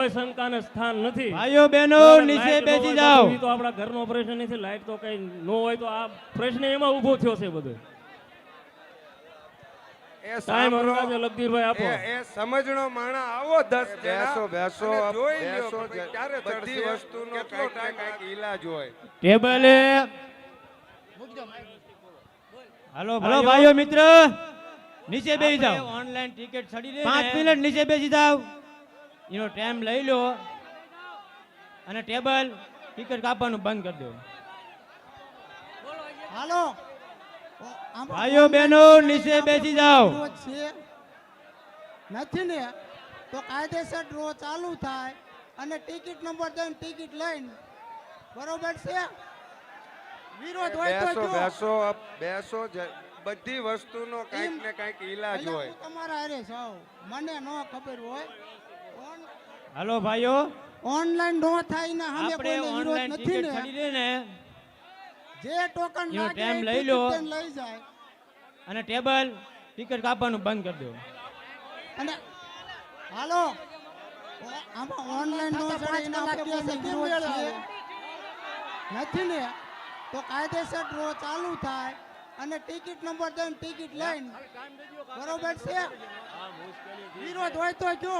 કોઈ શંકાને સ્થાન નથી. ભાઈઓ બહેનો નીચે બેસી જાઓ. તો આપણા ઘરનો પ્રશ્ન નથી લાઈટ તો કઈ ન હોય તો આ પ્રશ્ન એમાં ઊભો થયો છે બધો. એ સાંભળો. લગદીરભાઈ આપો. એ એ સમજણો માણા આવો દસ બેસો, બેસો, જોઈ લ્યો બેસો કે ભાઈ જ. ક્યારે બધી બધી વસ્તુનો વસ્તુનો કાંઈક કાંઈક ને ને કાંઈક ઈલાજ હોય. ટેબલે હાલો ભાઈઓ. મિત્ર. નીચે બેસી જાઓ. ઓનલાઈન ટિકિટ છડી પાંચ મિનિટ નીચે બેસી જાઓ. એનો ટાઈમ લઈ લો અને ટેબલ ટિકિટ કાપવાનું બંધ કરી દો. હાલો. ભાઈઓ બહેનો નીચે બેસી જાઓ. નથી ને? તો કાયદેસર ડ્રો ચાલુ થાય અને ટિકિટ નંબર દઈને ટિકિટ લઈને. બરોબર છે? વિરોધ હોય તો બેસો બેસો બેસો બધી વસ્તુનો કંઈક ને કંઈક ઈલાજ હોય. તમારા હારે સાવ મને ન ખબર હોય. હાલો ભાઈઓ. ઓનલાઈન નો થાય ને આપણે કોઈને વિરોધ નથી ને. છડી દે ને. જે ટોકન લાગે ટાઈમ લઈ લો. લઈ જાય. અને ટેબલ ટિકિટ કાપવાનું બંધ કરી દો. અને હાલો. આમાં ઓનલાઈન નો થાય એના વિરોધ નથી ને? તો કાયદેસર ડ્રો ચાલુ થાય. અને ટિકિટ નંબર દઈને ટિકિટ લઈને. બરોબર છે? વિરોધ હોય તો જો.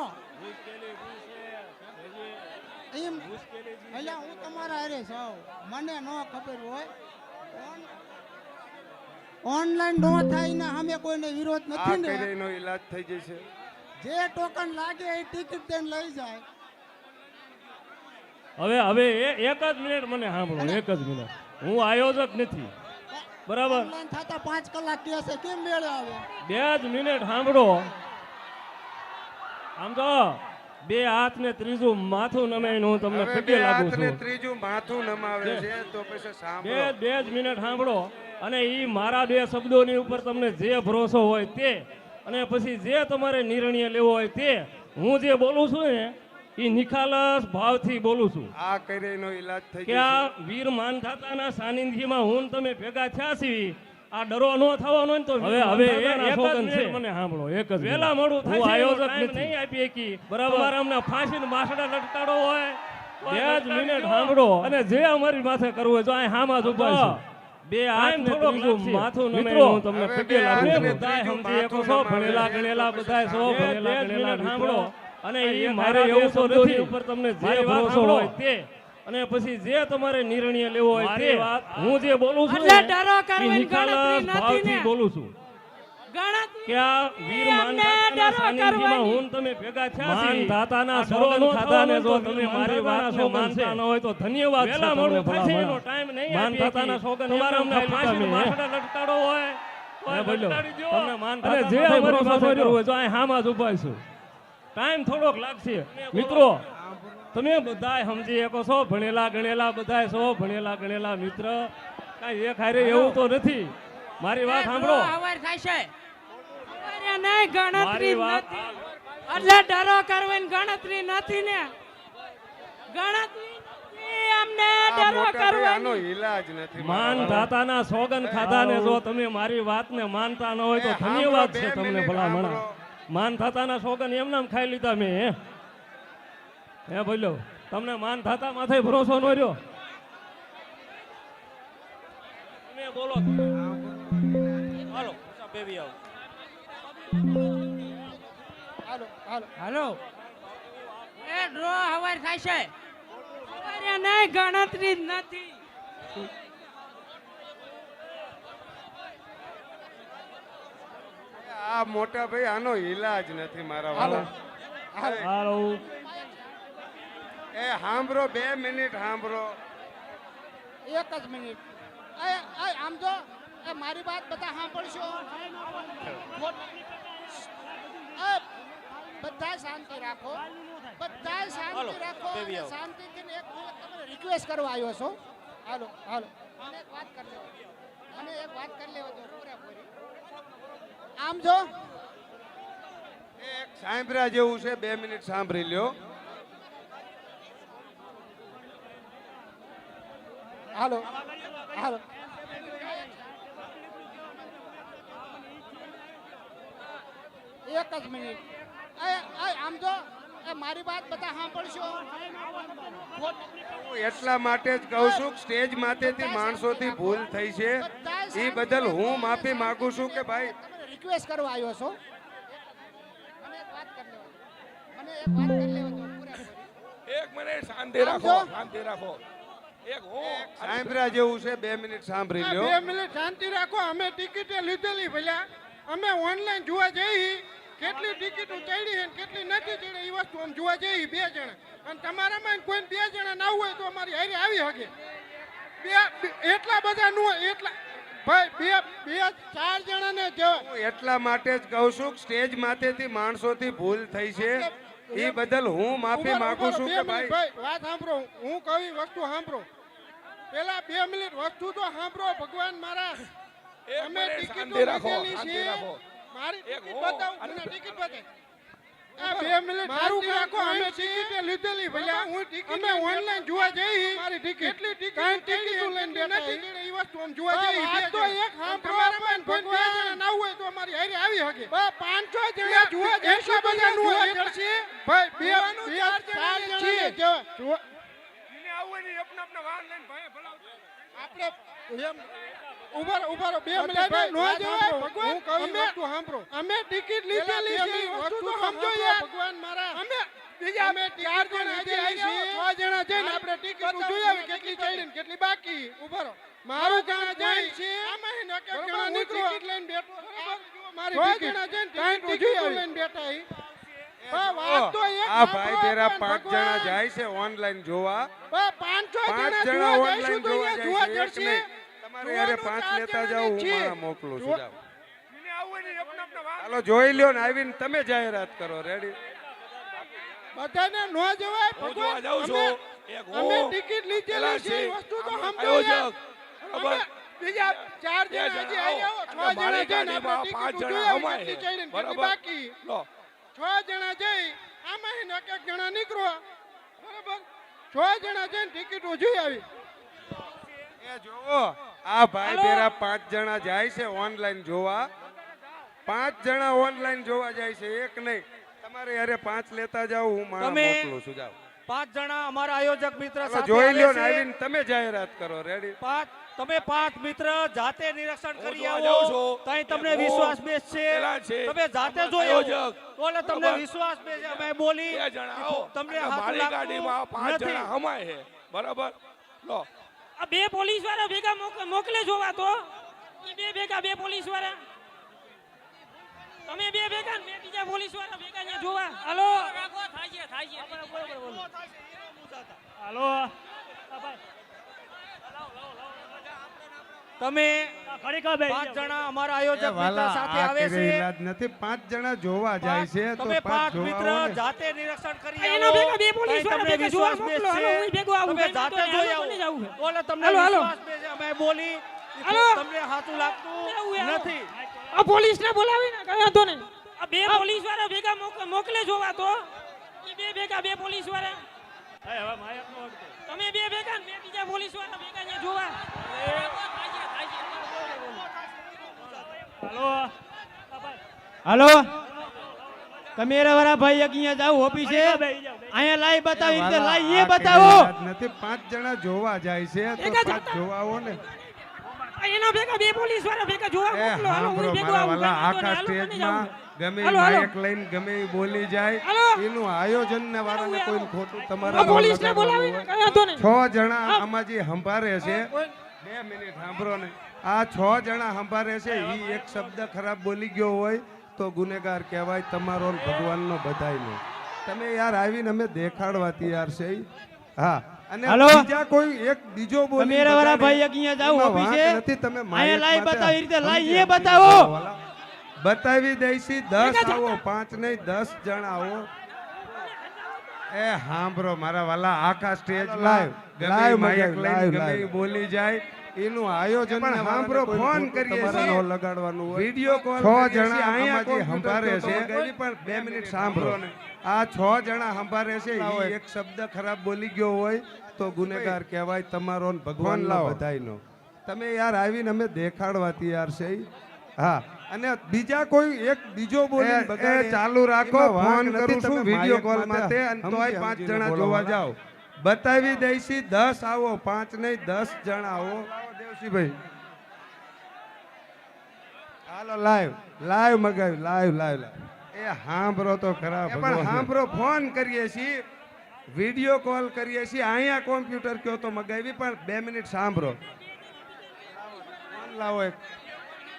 એમ એટલે હું તમારા હારે છું મને ન ખબર હોય. ઓન- ઓનલાઈન નો થાય ને સામે કોઈને વિરોધ નથી ને. એનો ઈલાજ થઈ જશે જે ટોકન લાગે એ ટિકિટ તેમ લઈ જાય. હવે હવે એ- એક જ મિનિટ મને સાંભળો એક જ મિનિટ. હું આયોજક નથી. બરાબર. થતા પાંચ કલાક કે છે કેમ મેળ આવે? બે જ મિનિટ સાંભળો. આમ તો બે હાથ ને ત્રીજું માથું નમે હું તમને પગે બે લાગુ છું. ત્રીજું માથું નમાવે છે તો પછી બે બે જ મિનિટ સાંભળો. અને ઈ મારા બે શબ્દોની ઉપર તમને જે ભરોસો હોય તે. અને પછી જે તમારે નિર્ણય લેવો હોય તે. હું જે બોલું છું ને એ નિખાલસ ભાવથી બોલું છું. આ કરીને ઈલાજ થઈ કે આ વીર માનધાતાના સાનિધ્યમાં હું તમે ભેગા થયા છીએ આ ડરો ન થવાનો તો હવે હવે એક જ છે. મને સાંભળો એક જ વેલા મોડું થાય આયોજક નહીં આપી શકી બરાબર. તમારે અમને ફાંસીને માસડા લટકાડો હોય બે જ મિનિટ સાંભળો. અને જે અમારી માથે કરવું હોય તો આ હામાં જ ઊભા છું. બે આમ થોડો માથું મિત્રો હું તમને પગે લાગુ ત્રીજું સમજી માથું છો ભણેલા ગણેલા બધા છો ભણેલા ગણેલા સાંભળો. અને એ મારે એવું તો નથી. ઉપર તમને જે ભરોસો હોય તે. અને પછી જે તમારે નિર્ણય લેવો હોય તે હું જે બોલું છું એટલે ડરો કરવાની ગણતરી નથી ને. બોલું છું. ગણતરી કે આ વીર માનધાતાના સાનિધ્યમાં હું તમે ભેગા થયા છીએ. માનધાતાના આ ડરો સોગંદ ન ખાધાને થવાનો જો તમે મારી વાતને માનતા ન હોય તો ધન્યવાદ છે તમને છે ભલા એનો ટાઈમ નહીં માનધાતાના આપી સોગંદ અમને ફાંસીને માથડા લટકાડો હોય લટકાડી. તમને માનધાતા જે અમારી તો હામાં જ ઊભા છું. ટાઈમ થોડોક લાગશે. મિત્રો તમે બધાય સમજી શકો છો ભણેલા ગણેલા બધા છો ભણેલા ગણેલા મિત્ર. કાંઈ એક હારે એવું તો નથી. મારી વાત સાંભળો. ગણતરી વાત એટલે ડરો કરવાની ગણતરી નથી ને. ગણતરી નથી અમને આ ડરો મોટા ભાઈ આનો કરવાની ઈલાજ નથી માનધાતાના સોગન ખાધાને જો તમે મારી વાતને માનતા ન હોય તો ધન્યવાદ છે તમને ભલા મણા. સાંભળો. માનધાતાના સોગન એમ નામ ખાઈ લીધા મેં હે? હે બોલ્યો તમને માન થતા માથે ભરોસો ન રહ્યો? તમે બોલો. હાલો બેબી આવો. હાલો હાલો. હાલો. એ ડ્રો હવાર થશે હવારે નહીં ગણતરી જ નથી. આ મોટા ભાઈ આનો ઈલાજ નથી મારા વાળા. હાલો. એ સાંભળો બે મિનિટ સાંભળો એક જ મિનિટ. આમ જો એ મારી વાત બધા સાંભળશો? બધા શાંતિ રાખો. બધા શાંતિ રાખો શાંતિથી એક રિક્વેસ્ટ કરવા આવ્યો છો. હાલો હાલો. અને એક વાત કરી લેવા. અને એક વાત કરી લેવા દો. આમ જો. એક સાંભળ્યા જેવું છે બે મિનિટ સાંભળી લ્યો. હાલો હાલો. એક જ મિનિટ. એ એ આમ જો. મારી વાત બધા સાંભળશો. હું એટલા માટે જ કહું છું કે સ્ટેજ માથેથી માણસોથી ભૂલ થઈ છે. એ બદલ હું માફી માંગુ છું કે ભાઈ રિક્વેસ્ટ કરવા આવ્યો છો? મને એક વાત કરી લેવા મને એક વાત કરી લેવા દો પૂરેપૂરી. એક મિનિટ શાંતિ રાખો શાંતિ રાખો. એક હું. સાંભળ્યા જેવું છે બે મિનિટ સાંભળી લ્યો. બે મિનિટ શાંતિ રાખો અમે ટિકિટે લીધેલી ભલા અમે ઓનલાઈન જોવા જઈ કેટલી ટિકિટ ચડી છે કેટલી નથી ચડી એ વસ્તુ આમ જોવા જઈ બે જણા. અને તમારામાં કોઈ બે જણા ના હોય તો અમારી હારે આવી શકે બે એટલા બધા નું હોય, એટલા ભાઈ બે બે ચાર જણાને જવા હું એટલા માટે જ કહું છું કે સ્ટેજ માથેથી માણસોથી ભૂલ થઈ છે. એ બદલ હું માફી માંગુ છું કે ભાઈ ભાઈ વાત સાંભળો હું કઈ વસ્તુ સાંભળો. પેલા બે મિનિટ વસ્તુ તો સાંભળો ભગવાન મારા. અમે મિનિટ રાખો મારી ટિકિટ બતાવો ટિકિટ બતાવો. બે મિનિટ મારું રાખો અમે ટિકિટ લીધેલી ભલા હું ટિકિટ અમે ઓનલાઈન જોવા જઈ મારી ટિકિટ. એટલી ટિકિટ કાઈ ટિકિટ લઈને બેઠા નથી એ વસ્તુ આમ જોવા જઈ આ તો એક હા તમારામાં ભગવાન ના હોય તો અમારી હારે આવી હકે. બા 500 જણા જોવા જઈશું બધા નું હોય કરશે ભાઈ બે બે ચાર જણા છે જોવા એને આવું નહીં અપના અપના વાહન લઈને ભાઈ ભલાવ આપણે એમ ઉભર ઉભર બે મિનિટ ભાઈ નો જવાય. ભગવાન અમે સાંભળો. અમે ટિકિટ લીધેલી છે વસ્તુ તો સમજો યાર. ભગવાન મારા અમે બીજા અમે ચાર જણા આવી છે. છ જણા જઈને આપણે ટિકિટ જોઈ આવી કેટલી ચડી ને કેટલી બાકી? ઊભા રહો. મારું કામ જઈ છે આમાં ન કે જણા નીકળો. ટિકિટ લઈને બેઠો. મારી ટિકિટ જઈને ટિકિટ લઈને બેઠા આ ભાઈ તેરા પાંચ જણા જાય છે ઓનલાઈન જોવા. પાંચ જણા જણા ઓનલાઈન જોવા જાય છે એક તમારે યારે પાંચ લેતા જાઓ હું મારા મોકલું છું ચાલો જોઈ લ્યો ને આવીને તમે જાહેરાત કરો રેડી બધાને નો જવાય? ભગવાન જોવા જાઉં અમે- છું. એક અમે હું ટિકિટ લીધેલી છે છે વસ્તુ તો સમજો બીજા ચાર જણા હજી આવો. આવો. છ જણા આપણે ટિકિટ જોઈ બરાબર. બાકી? લો. છ જણા જઈ આમાં એક એક જણા નીકળો બરાબર? છ જણા જઈને ટિકિટો જોઈ આવી. એ જોવો આ ભાઈ તેરા પાંચ જણા જાય છે ઓનલાઈન જોવા. પાંચ જણા ઓનલાઈન જોવા જાય છે એક નહીં. તમારે યારે પાંચ લેતા જાવ હું મારા મોકલું છું જાવ પાંચ જણા અમારા આયોજક મિત્ર સાથે જોઈ લ્યો ને આવીને તમે જાહેરાત કરો રેડી પાંચ તમે પાંચ મિત્ર જાતે નિરીક્ષણ કરી આવો. છું. તઈ તમને વિશ્વાસ બેસશે છે. તમે જાતે જોયો. બોલે તમને. વિશ્વાસ બેસે અમે બોલી. જણાવો જણા તમને મારી ગાડીમાં પાંચ જણા હમાય છે. બરાબર? લો. આ બે પોલીસવાળા ભેગા મોક- મોકલે જોવા તો. ઈ બે ભેગા બે પોલીસવાળા તમે બે ભેગા ને બે બીજા પોલીસવાળા ભેગા અહીંયા જોવા. હાલો. હાલો આ ભાઈ તમે પાંચ જણા અમારા આયોજક મિત્ર સાથે આવે છે નથી પાંચ જણા જોવા પાંચ- તમે પાંચ મિત્ર જાતે નિરીક્ષણ કરી ભેગા બે પોલીસવાળા ભેગા જોવા મોકલો. હાલો, હું ભેગો આવું. તમે જાતે જોઈ હાલો, આવો કોને જાવું છે? તો એટલે તમને હાલો, હાલો. વિશ્વાસ બેસે અમે બોલી તમને હાથું લાગતું. નથી આ પોલીસ ને બોલાવી ને કઈ વાંધો નહીં આ બે પોલીસવાળા ભેગા મોક- મોકલે જોવા તો એ બે ભેગા બે પોલીસવાળા. તમે બે ભેગા બે બીજા પોલીસવાળા ભેગા જોવા હાલો. આ ભાઈ અહીંયા જાવ ઓફિસે. અહીંયા લાઈ બતાવી રીતે લાઈ એ બતાવો. નથી પાંચ જણા જોવા જાય છે તો પાંચ જોવા આવો ને એના ભેગા બે પોલીસવાળા ભેગા જોવા મોકલો. હાલો હું ભેગો આવું આખા સ્ટેજમાં ગમે હાલો. લઈને ગમે બોલી જાય. એનું આયોજન ને વાળાને કોઈ ખોટું તમારા પોલીસ ને બોલાવી ને કઈ વાંધો નહીં. છ જણા આમાં જે સંભારે છે. બે મિનિટ સાંભળો ને આ છ જણા સંભારે છે એ એક શબ્દ ખરાબ બોલી ગયો હોય તો ગુનેગાર કહેવાય તમારો ને ભગવાનનો બધાયનો. તમે યાર આવીને અમે દેખાડવા યાર છે. હા. અને બીજા કોઈ એક બીજો બોલી વાળા ભાઈ અહીંયા જાવ ઓફિસે. નથી તમે અહીંયા લાઈ બતાવી રીતે લાઈ એ બતાવો. બતાવી દઈશી દસ આવો પાંચ નહીં દસ જણા આવો. એ હાંભળો મારા વાલા આખા સ્ટેજ લાઈવ. લાઈવ માયક લઈને ગમે બોલી જાય. એનું આયોજન પણ હાંભળો ફોન કરીએ છીએ. લગાડવાનું વિડિયો કોલ છ જણા અહીંયા જે સંભારે છે. પણ બે મિનિટ સાંભળો. આ છ જણા સંભારે છે એક શબ્દ ખરાબ બોલી ગયો હોય તો ગુનેગાર કહેવાય તમારો ભગવાન લાવ. બધાયનો. તમે યાર આવીને અમે દેખાડવાથી યાર છે હા. અને બીજા કોઈ એક બીજો બોલી બગાડે ચાલુ રાખો ફોન કરું છું વિડિયો કોલ માટે અને તોય પાંચ જણા જોવા જાઓ. બતાવી દઈશી દસ આવો પાંચ નહીં દસ જણા આવો. દેવસીભાઈ હાલો લાઈવ. લાઈવ મગાવ્યું લાઈવ લાઈવ એ હાંભરો તો ખરા પણ હાંભરો ફોન કરીએ છીએ. વીડિયો કોલ કરીએ છીએ. અહીંયા કોમ્પ્યુટર કયો તો મગાવી પણ બે મિનિટ સાંભળો લાવો એક.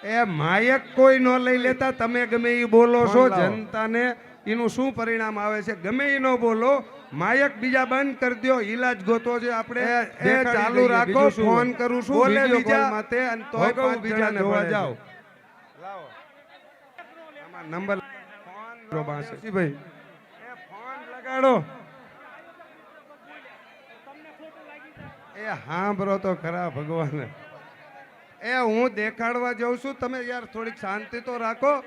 એ માયક કોઈ ન લઈ લેતા તમે ગમે એ બોલો છો જનતાને. એનું શું પરિણામ આવે છે? ગમે એ ન બોલો માયક બીજા બંધ કરી દો ઈલાજ ગોતો છે આપણે. એ ચાલુ રાખો ફોન કરું છું બોલે બીજા માટે અને તોય પાંચ બીજાને જોવા જાઓ. લાવો. આમાં નંબર ફોન બાસી. ભાઈ. એ ફોન લગાડો. એ હાંભરો તો ખરા ભગવાન. એ હું દેખાડવા જાઉં છું તમે યાર થોડીક શાંતિ તો રાખો.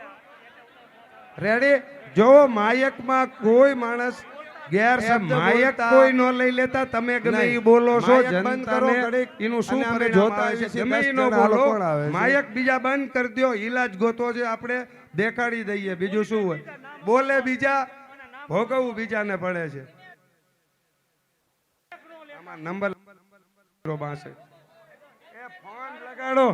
રેડી જો માયકમાં કોઈ માણસ ગેર માયક કોઈ નો લઈ લેતા તમે ગમે એ બોલો છો જનતાને એનું શું પરિણામ જોતા છે ગમે ન બોલો માયક બીજા બંધ કરી દો ઈલાજ ગોતો છે આપણે દેખાડી દઈએ બીજું શું હોય બોલે બીજા ભોગવવું બીજાને પડે છે આમાં નંબર બાસે એ ફોન લગાડો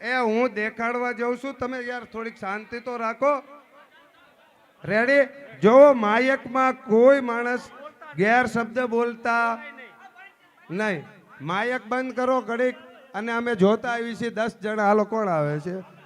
એ હું દેખાડવા જાઉં છું. તમે યાર થોડીક શાંતિ તો રાખો. રેડી જો માયકમાં કોઈ માણસ ગેર શબ્દ બોલતા નહીં. માયક બંધ કરો ઘડીક, અને અમે જોતા આવી છીએ. દસ જણા હાલો કોણ આવે છે?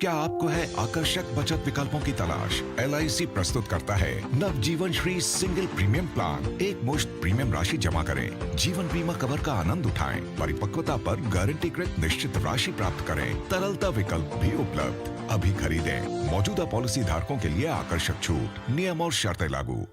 क्या आपको है आकर्षक बचत विकल्पों की तलाश? एलआईसी प्रस्तुत करता है। नव जीवन श्री सिंगल प्रीमियम प्लान। एक मुश्त प्रीमियम राशि जमा करें। जीवन बीमा कवर का आनंद उठाएँ। परिपक्वता पर गारंटीकृत निश्चित राशि प्राप्त करें। तरलता विकल्प भी उपलब्ध। अभी खरीदें। मौजूदा पॉलिसी धारकों के लिए आकर्षक छूट। नियम और शर्तें लागू।